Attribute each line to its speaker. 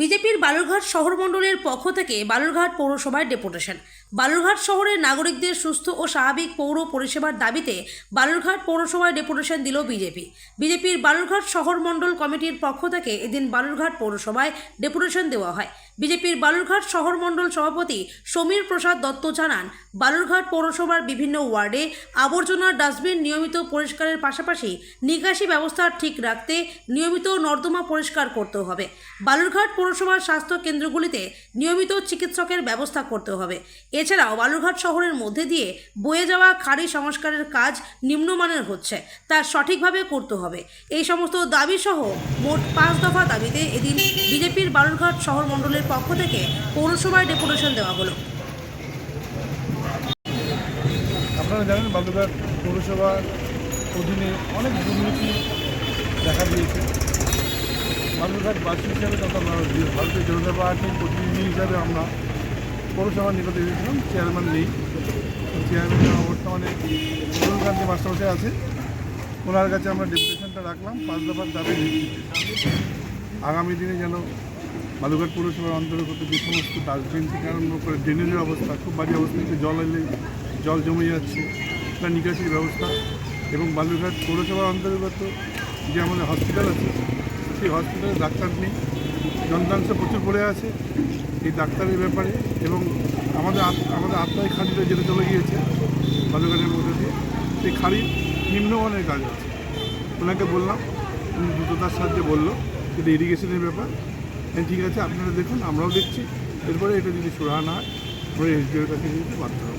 Speaker 1: বিজেপির বালুরঘাট শহর মণ্ডলের পক্ষ থেকে বালুরঘাট পৌরসভায় ডেপুটেশন। বালুরঘাট শহরের নাগরিকদের সুস্থ ও স্বাভাবিক পৌর পরিষেবার দাবিতে বালুরঘাট পৌরসভায় ডেপুটেশন দিল বিজেপি। বিজেপির বালুরঘাট শহর মণ্ডল কমিটির পক্ষ থেকে এদিন বালুরঘাট পৌরসভায় ডেপুটেশন দেওয়া হয়। বিজেপির বালুরঘাট শহর মণ্ডল সভাপতি সমীর প্রসাদ দত্ত জানান, বালুরঘাট পৌরসভার বিভিন্ন ওয়ার্ডে আবর্জনার ডাস্টবিন নিয়মিত পরিষ্কারের পাশাপাশি নিকাশি ব্যবস্থা ঠিক রাখতে নিয়মিত নর্দমা পরিষ্কার করতে হবে। বালুরঘাট পৌরসভার স্বাস্থ্য কেন্দ্রগুলিতে নিয়মিত চিকিৎসকের ব্যবস্থা করতে হবে। এছাড়াও বালুরঘাট শহরের মধ্যে দিয়ে বয়ে যাওয়া খাড়ি সংস্কারের কাজ নিম্নমানের হচ্ছে, তা সঠিকভাবে করতে হবে। এই সমস্ত দাবি সহ মোট পাঁচ দফা দাবিতে এদিন বিজেপির বালুরঘাট শহর মণ্ডলের পক্ষ থেকে পৌরসভায় ডেপুটেশন দেওয়া হলো।
Speaker 2: আপনারা জানেন বালুরঘাট পৌরসভার অধীনে অনেক দুর্নীতি দেখা দিয়েছে। বালুরঘাটবাসী হিসাবে তথা ভারতীয় জনতা পার্টির প্রতিনিধি হিসাবে আমরা পৌরসভার নিকটে এসেছিলাম চেয়ারম্যান নেই। চেয়ারম্যান বর্তমানে অরুণকান্তি মাস্টারমশাই আছে। ওনার কাছে আমরা ডেপুটেশনটা রাখলাম, পাঁচ দফার দাবি আগামী দিনে যেন বালুঘাট পৌরসভার অন্তর্গত যে সমস্ত ডাস্টবিন থেকে আরম্ভ করে ড্রেনেজের অবস্থা, খুব বাজে অবস্থা জল এলে জল জমে যাচ্ছে তার নিকাশির ব্যবস্থা এবং বালুরঘাট পৌরসভার অন্তর্গত যে আমাদের হসপিটাল আছে সেই হসপিটালে ডাক্তার নেই। যন্ত্রাংশ প্রচুর পড়ে আছে এই ডাক্তারের ব্যাপারে এবং আমাদের আমাদের আত্মায় খালিতে যেতে চলে গিয়েছে বালুরঘাটের মধ্যে দিয়ে। সেই খালির নিম্নমানের কাজ আছে। ওনাকে বললাম, উনি দ্রুততার সাহায্যে বলল এটা ইরিগেশনের ব্যাপার। হ্যাঁ ঠিক আছে, আপনারা দেখুন, আমরাও দেখছি। এরপরে এটা যদি সুরাহা না হয়, আমরা এসডিওর কাছে যেতে বাধ্য হব।